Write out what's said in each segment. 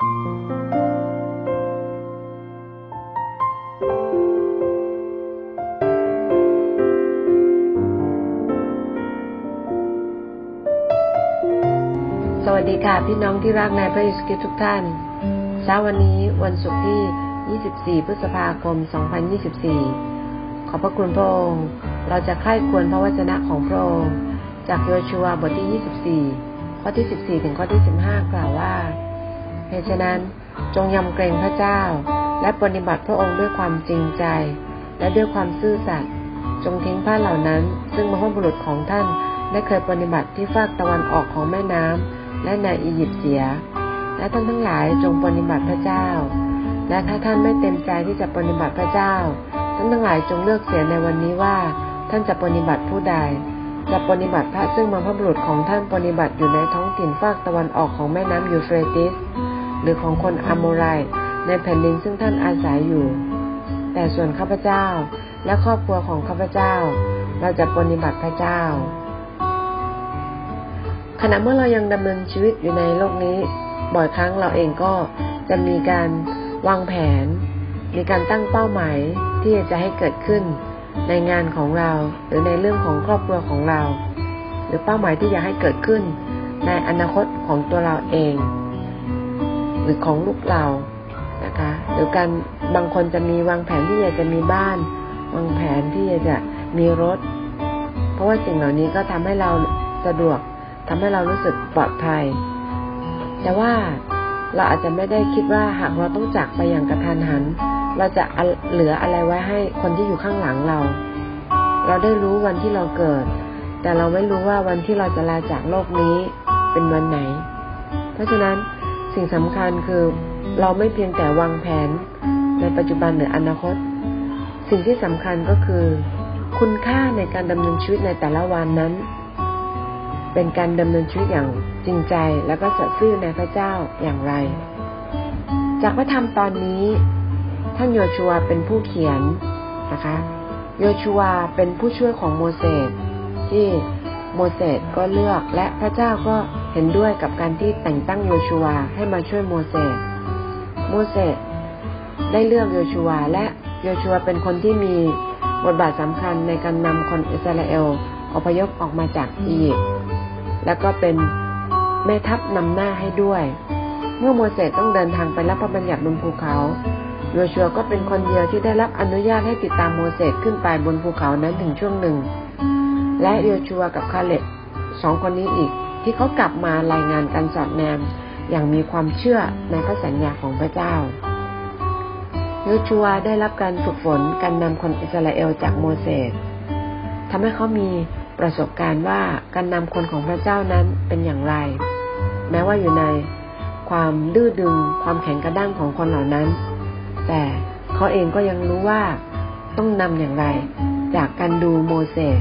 สวัสดีค่ะพี่น้องที่รักในพระเยซูคริสต์ทุกท่าน เช้าวันนี้วันศุกร์ที่ 24 พฤษภาคม 2024 ขอบพระคุณพระองค์เราจะใคร่ควรพระวจนะของพระองค์จากโยชัวบทที่ 24 ข้อที่ 14 ถึงข้อที่ 15 กล่าวว่า เหตุฉะนั้นจงยำเกรงพระเจ้า และปฏิบัติพระองค์ด้วยความจริงใจ และด้วยความซื่อสัตย์จงทิ้งผ้าเหล่านั้น ซึ่งมรรพบุรุษของท่านได้เคยปฏิบัติที่ฝากตะวันออกของแม่น้ำและในอียิปต์เสีย และท่านทั้งหลายจงปฏิบัติพระเจ้า และถ้าท่านไม่เต็มใจที่จะปฏิบัติพระเจ้า ท่านทั้งหลายจงเลือกเสียในวันนี้ว่า ท่านจะปฏิบัติผู้ใด จะปฏิบัติพระซึ่งมรรพบุรุษของท่านปฏิบัติอยู่ในท้องถิ่นฝากตะวันออกของแม่น้ำยูเฟรติส หรือของคนอัมโมไรในแผ่นดินซึ่งท่านอาศัยอยู่ แต่ส่วนข้าพเจ้าและครอบครัวของข้าพเจ้า เราจะปฏิบัติพระเจ้า ขณะเมื่อเรายังดำเนินชีวิตอยู่ในโลกนี้ บ่อยครั้งเราเองก็จะมีการวางแผน มีการตั้งเป้าหมายที่จะให้เกิดขึ้นในงานของเรา หรือในเรื่องของครอบครัวของเรา หรือเป้าหมายที่อยากให้เกิดขึ้นในอนาคตของตัวเราเอง หรือของลูกเรานะคะหรือการบางคนจะมีวางแผนที่อยากจะมีบ้าน วางแผนที่จะมีรถ เพราะว่าสิ่งเหล่านี้ก็ทำให้เราสะดวกทำให้เรารู้สึกปลอดภัย แต่ว่าเราอาจจะไม่ได้คิดว่าหากเราต้องจากไปอย่างกระทันหัน เราจะเหลืออะไรไว้ให้คนที่อยู่ข้างหลังเรา เราได้รู้วันที่เราเกิด แต่เราไม่รู้ว่าวันที่เราจะลาจากโลกนี้เป็นวันไหน เพราะฉะนั้น สิ่งสำคัญคือเราไม่เพียงแต่วางแผนในปัจจุบันหรืออนาคต สิ่งที่สำคัญก็คือ คุณค่าในการดำเนินชีวิตในแต่ละวันนั้น เป็นการดำเนินชีวิตอย่างจริงใจแล้วก็สัตย์ซื่อในพระเจ้าอย่างไร จากพระธรรมตอนนี้ท่านโยชัวเป็นผู้เขียนนะคะ โยชัวเป็นผู้ช่วยของโมเสสที่โมเสสก็เลือกและพระเจ้าก็ เห็นด้วยกับการที่แต่งตั้งโยชัวให้มาช่วยโมเสส โมเสสได้เลือกโยชัวและโยชัวเป็นคนที่มีบทบาทสำคัญในการนำคนอิสราเอลอพยพออกมาจากอียิปต์ แล้วก็เป็นแม่ทัพนำหน้าให้ด้วย เมื่อโมเสสต้องเดินทางไปรับพระบัญญัติบนภูเขาโยชัวก็เป็นคนเดียวที่ได้รับอนุญาตให้ติดตามโมเสสขึ้นไปบนภูเขานั้นถึงช่วงหนึ่ง และโยชัวกับคาเล็บสองคนนี้อีก ที่เขากลับมารายงานการสอดแนมอย่างมีความเชื่อในพระสัญญาของพระเจ้าโยชัวได้รับการฝึกฝนการนำคนอิสราเอลจากโมเสสทำให้เขามีประสบการณ์ว่าการนำคนของพระเจ้านั้นเป็นอย่างไร แม้ว่าอยู่ในความดื้อดึงความแข็งกระด้างของคนเหล่านั้น แต่เขาเองก็ยังรู้ว่าต้องนำอย่างไร จากการดูโมเสส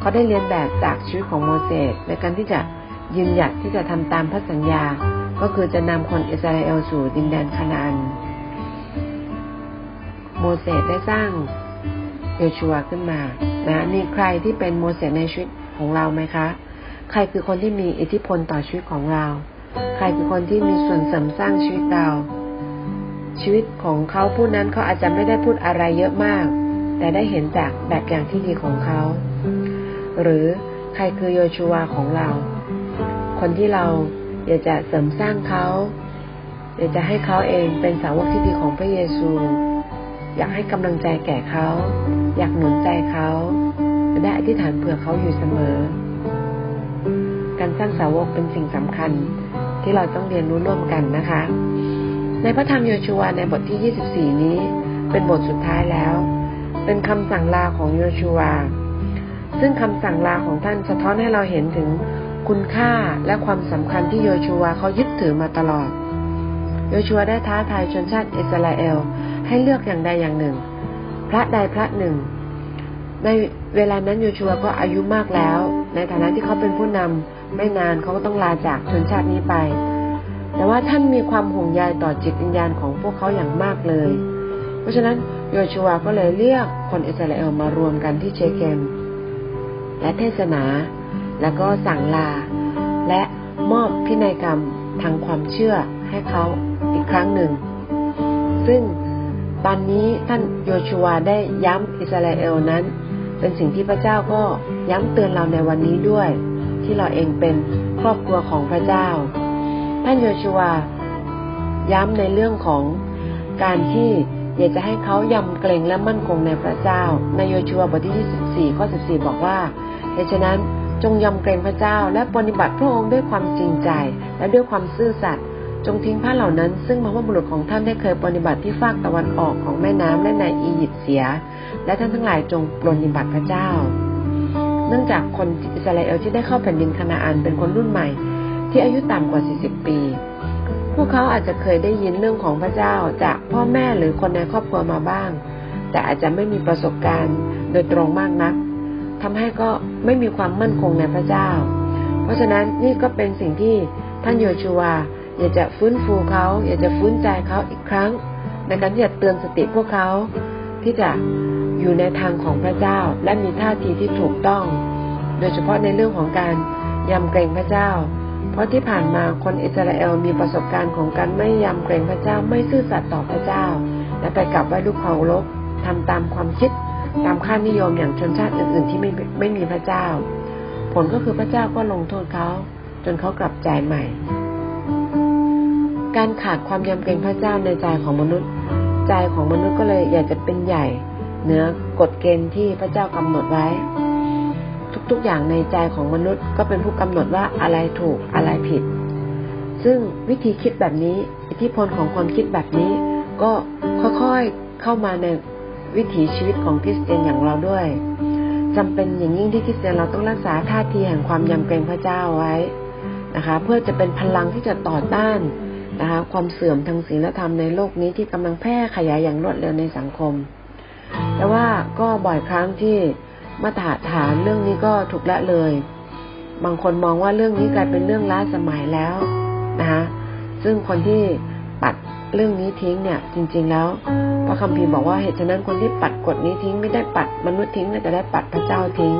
เขาได้เรียนแบบจากชีวิตของโมเสสในการที่จะ ยืนหยัดที่จะทำตามพระสัญญา ก็คือจะนำคนอิสราเอลสู่ดินแดนคานาอัน โมเสสได้สร้างโยชัวขึ้นมานะมีใครที่เป็นโมเสสในชีวิตของเราไหมคะ ใครคือคนที่มีอิทธิพลต่อชีวิตของเรา ใครคือคนที่มีส่วนเสริมสร้างชีวิตเรา ชีวิตของเขาผู้นั้นเขาอาจจะไม่ได้พูดอะไรเยอะมาก แต่ได้เห็นจากแบบอย่างที่ดีของเขา หรือใครคือโยชัวของเรา คนที่เราอยากจะเสริมสร้างเขาอยากจะให้เขาเองเป็นสาวกที่ดีของพระเยซู อยากให้กำลังใจแก่เขา อยากหนุนใจเขาได้อธิษฐานเผื่อเขาอยู่เสมอ การสร้างสาวกเป็นสิ่งสำคัญที่เราต้องเรียนรู้ร่วมกันนะคะ ในพระธรรมโยชัวในบทที่ 24 นี้ เป็นบทสุดท้ายแล้ว เป็นคำสั่งลาของโยชัวซึ่งคำสั่งลาของท่านสะท้อนให้เราเห็นถึง คุณค่าและความสำคัญที่โยชัวเขายึดถือมาตลอด โยชัวได้ท้าทายชนชาติอิสราเอลให้เลือกอย่างใดอย่างหนึ่ง พระใดพระหนึ่ง ในเวลานั้นโยชัวก็อายุมากแล้ว ในฐานะที่เขาเป็นผู้นำไม่นานเขาก็ต้องลาจากชนชาตินี้ไป แต่ว่าท่านมีความห่วงใยต่อจิตวิญญาณของพวกเขาอย่างมากเลย เพราะฉะนั้นโยชัวก็เลยเรียกคนอิสราเอลมารวมกันที่เชเคมและเทศนา แล้วก็สั่งลา และมอบพินัยกรรมทางความเชื่อให้เขาอีกครั้งหนึ่ง ซึ่งตอนนี้ท่านโยชูวได้ย้ำอิสราเอลนั้น เป็นสิ่งที่พระเจ้าก็ย้ำเตือนเราในวันนี้ด้วย ที่เราเองเป็นครอบครัวของพระเจ้า ท่านโยชูวย้ำในเรื่องของการที่อยากจะให้เขายำเกรงและมั่นคงในพระเจ้า ในโยชูวบทที่ 24 ข้อ 14 บอกว่าเหตุฉะนั้น จงยำเกรงพระเจ้าและปฏิบัติพระองค์ด้วยความจริงใจ และด้วยความซื่อสัตย์จงทิ้งผ้าเหล่านั้น ซึ่งพระบุรุษของท่านได้เคยปฏิบัติที่ฟากตะวันออกของแม่น้ำและในอียิปต์เสีย และท่านทั้งหลายจงปฏิบัติพระเจ้า เนื่องจากคนอิสราเอลที่ได้เข้าแผ่นดินคานาอันเป็นคนรุ่นใหม่ ที่อายุต่ำกว่า 40 ปี พวกเขาอาจจะเคยได้ยินเรื่องของพระเจ้าจากพ่อแม่หรือคนในครอบครัวมาบ้าง แต่อาจจะไม่มีประสบการณ์โดยตรงมากนัก ทำให้ก็ไม่มีความมั่นคงในพระเจ้า เพราะฉะนั้นนี่ก็เป็นสิ่งที่ท่านโยชูวาอยากจะฟื้นฟูเขา อยากจะฟื้นใจเขาอีกครั้ง ในการที่จะเตือนสติพวกเขา ที่จะอยู่ในทางของพระเจ้า และมีท่าทีที่ถูกต้อง โดยเฉพาะในเรื่องของการยำเกรงพระเจ้า เพราะที่ผ่านมาคนอิสราเอลมีประสบการณ์ของการไม่ยำเกรงพระเจ้าไม่ซื่อสัตย์ต่อพระเจ้า และไปกลับไหว้ลูกเคารพทำตามความคิด ตามค่านิยมอย่างชนชาติอื่นๆที่ไม่ไม่มีพระเจ้า ผลก็คือพระเจ้าก็ลงโทษเขาจนเขากลับใจใหม่ การขาดความยำเกรงพระเจ้าในใจของมนุษย์ ใจของมนุษย์ก็เลยอยากจะเป็นใหญ่เหนือกฎเกณฑ์ที่พระเจ้ากำหนดไว้ ทุกๆอย่างในใจของมนุษย์ก็เป็นผู้กำหนดว่าอะไรถูกอะไรผิด ซึ่งวิธีคิดแบบนี้ อิทธิพลของความคิดแบบนี้ ก็ค่อยๆเข้ามาใน วิถีชีวิตของคริสเตียนอย่างเราด้วยจำเป็นอย่างยิ่งที่คริสเตียนเราต้องรักษาท่าทีแห่งความยำเกรงพระเจ้าไว้นะคะ เพื่อจะเป็นพลังที่จะต่อต้านนะคะความเสื่อมทางศีลธรรมในโลกนี้ที่กำลังแพร่ขยายอย่างรวดเร็วในสังคม แต่ว่าก็บ่อยครั้งที่มาตรฐานเรื่องนี้ก็ถูกละเลย บางคนมองว่าเรื่องนี้กลายเป็นเรื่องล้าสมัยแล้วนะคะซึ่งคนที่ปัด เรื่องนี้ทิ้งเนี่ย จริง ๆ แล้วพระคัมภีร์บอกว่าเหตุฉะนั้นคนที่ปัดกฎนี้ทิ้งไม่ได้ปัดมนุษย์ทิ้งแต่ได้ปัดพระเจ้าทิ้ง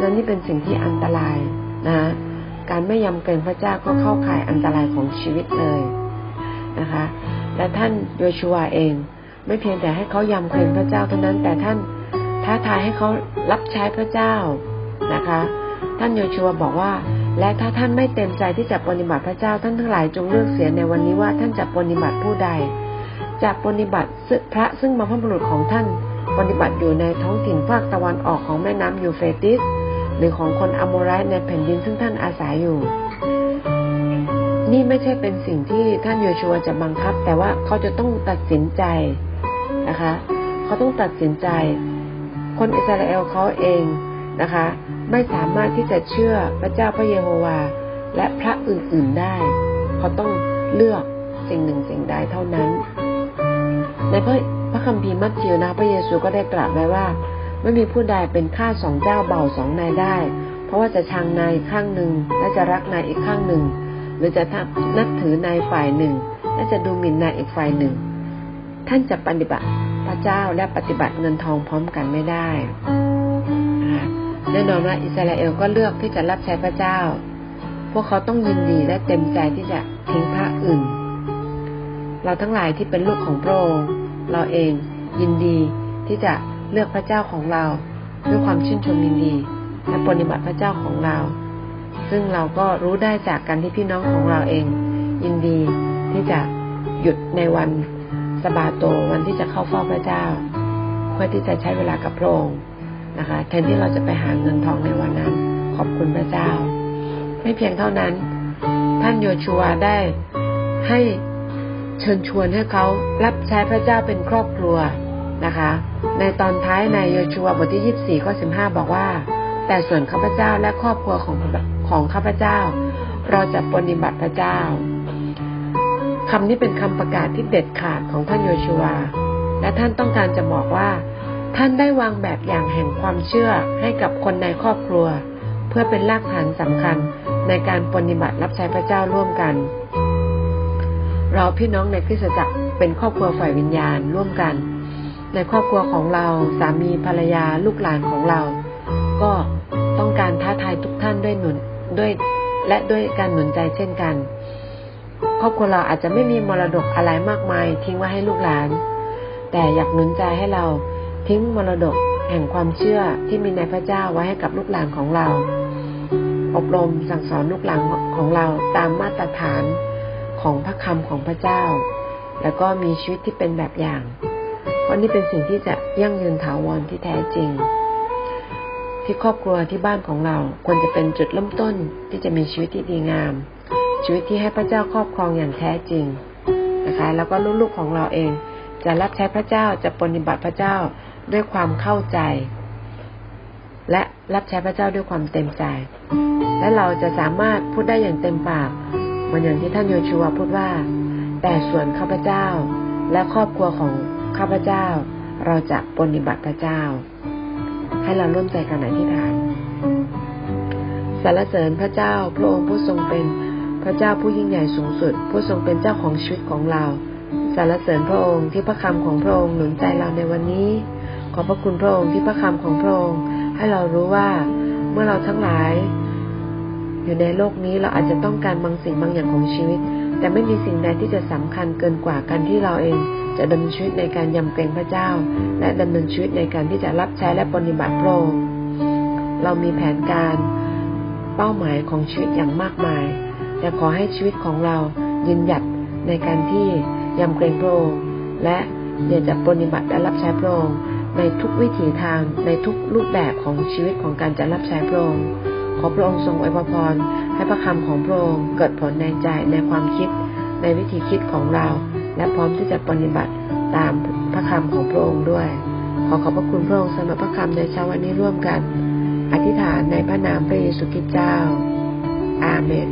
นั้นนี่เป็นสิ่งที่อันตรายนะการไม่ยำเกรงพระเจ้าก็เข้าข่ายอันตรายของชีวิตเลยนะคะ และท่านโยชัวเอง ไม่เพียงแต่ให้เขายำเกรงพระเจ้าเท่านั้น แต่ท่านท้าทายให้เขารับใช้พระเจ้านะคะ ท่านโยชัวบอกว่า และถ้าท่านไม่เต็มใจที่จะปฏิบัติพระเจ้าท่านทั้งหลายจงเลือกเสียในวันนี้ว่าท่านจะปฏิบัติผู้ใด จะปฏิบัติพระซึ่งมาพระบุรุษของท่านปฏิบัติอยู่ในท้องถิ่นภาคตะวันออกของแม่น้ำยูเฟติส หรือของคนอโมไรในแผ่นดินซึ่งท่านอาศัยอยู่ นี่ไม่ใช่เป็นสิ่งที่ท่านโยชัวจะบังคับ แต่ว่าเขาจะต้องตัดสินใจนะคะ เขาต้องตัดสินใจ คนอิสราเอลเขาเองนะคะ ไม่สามารถที่จะเชื่อพระเจ้าพระเยโฮวา และพระอื่นๆได้ เขาต้องเลือกสิ่งหนึ่งสิ่งใดเท่านั้น ในพระพระคัมภีร์มัทธิวนะพระเยซูก็ได้ตรัสไว้ว่า ไม่มีผู้ใดเป็นข้าสองเจ้าเบาสองนายได้ เพราะว่าจะชังนายข้างหนึ่งและจะรักนายอีกข้างหนึ่ง หรือจะนับถือนายฝ่ายหนึ่ง และจะดูหมิ่นนายอีกฝ่ายหนึ่ง ท่านจะปฏิบัติพระเจ้าและปฏิบัติเงินทองพร้อมกันไม่ได้ แน่นอนว่าอิสราเอลก็เลือกที่จะรับใช้พระเจ้า พวกเขาต้องยินดีและเต็มใจที่จะทิ้งพระอื่น เราทั้งหลายที่เป็นลูกของพระองค์เราเองยินดีที่จะเลือกพระเจ้าของเราด้วยความชื่นชมยินดีและปฏิบัติพระเจ้าของเรา ซึ่งเราก็รู้ได้จากการที่พี่น้องของเราเอง ยินดีที่จะหยุดในวันสบาโตวันที่จะเข้าเฝ้าพระเจ้า เพื่อที่จะใช้เวลากับพระองค์ นะคะแทนที่เราจะไปหาเงินทองในวันนั้น ขอบคุณพระเจ้า ไม่เพียงเท่านั้น ท่านโยชัวได้ให้เชิญชวนให้เขารับใช้พระเจ้าเป็นครอบครัวนะคะ ในตอนท้ายในโยชัวบทที่ยี่สี่ข้อสิบห้าบอกว่า แต่ส่วนข้าพเจ้าและครอบครัวของของข้าพเจ้า เราจะปฏิบัติพระเจ้าคำนี้เป็นคำประกาศที่เด็ดขาดของท่านโยชัว และท่านต้องการจะบอกว่า ท่านได้วางแบบอย่างแห่งความเชื่อให้กับคนในครอบครัว เพื่อเป็นรากฐานสำคัญในการปฏิบัติรับใช้พระเจ้าร่วมกัน เราพี่น้องในคริสตจักรเป็นครอบครัวฝ่ายวิญญาณร่วมกัน ในครอบครัวของเราสามีภรรยาลูกหลานของเรา ก็ต้องการท้าทายทุกท่านด้วยหนุนด้วยและด้วยการหนุนใจเช่นกัน ครอบครัวเราอาจจะไม่มีมรดกอะไรมากมาย ทิ้งไว้ให้ลูกหลาน แต่อยากหนุนใจให้เรา ทิ้งมรดกแห่งความเชื่อที่มีในพระเจ้าไว้ให้กับลูกหลานของเรา อบรมสั่งสอนลูกหลานของเราตามมาตรฐานของพระคำของพระเจ้า แล้วก็มีชีวิตที่เป็นแบบอย่าง เพราะนี่เป็นสิ่งที่จะยั่งยืนถาวรที่แท้จริง ที่ครอบครัวที่บ้านของเราควรจะเป็นจุดเริ่มต้นที่จะมีชีวิตที่ดีงาม ชีวิตที่ให้พระเจ้าครอบครองอย่างแท้จริงนะคะ แล้วก็ลูกๆของเราเอง จะรับใช้พระเจ้าจะปฏิบัติพระเจ้า ด้วยความเข้าใจ และรับใช้พระเจ้าด้วยความเต็มใจ และเราจะสามารถพูดได้อย่างเต็มปากเหมือนอย่างที่ท่านโยชูวาพูดว่า แต่ส่วนข้าพเจ้าและครอบครัวของข้าพเจ้า เราจะปฏิบัติพระเจ้า ให้เราร่วมใจกันอธิษฐานสรรเสริญพระเจ้าพระองค์ผู้ทรงเป็นพระเจ้าผู้ยิ่งใหญ่สูงสุด ผู้ทรงเป็นเจ้าของชีวิตของเราสรรเสริญพระองค์ที่พระคำของพระองค์หนุนใจเราในวันนี้ ขอบพระคุณพระองค์ที่พระคำของพระองค์ ให้เรารู้ว่าเมื่อเราทั้งหลาย อยู่ในโลกนี้เราอาจจะต้องการบางสิ่งบางอย่างของชีวิต แต่ไม่มีสิ่งใดที่จะสำคัญเกินกว่าการที่เราเองจะดำเนินชีวิตในการยำเกรงพระเจ้า และดำเนินชีวิตในการที่จะรับใช้และปฏิบัติพระองค์เรามีแผนการเป้าหมายของชีวิตอย่างมากมาย แต่ขอให้ชีวิตของเรายืนหยัดในการที่ยำเกรงพระองค์และอยากจะปฏิบัติและรับใช้พระองค์ ในทุกวิถีทางในทุกรูปแบบของชีวิตของการจะรับใช้พระองค์ขอพระองค์ทรงอวยพร ให้พระคำของพระองค์เกิดผลในใจในความคิด ในวิธีคิดของเรา และพร้อมที่จะปฏิบัติตามพระคำของพระองค์ด้วย ขอขอบพระคุณพระองค์สำหรับพระคำในเช้าวันนี้ร่วมกัน อธิษฐานในพระนามพระเยซูคริสต์เจ้า อาเมน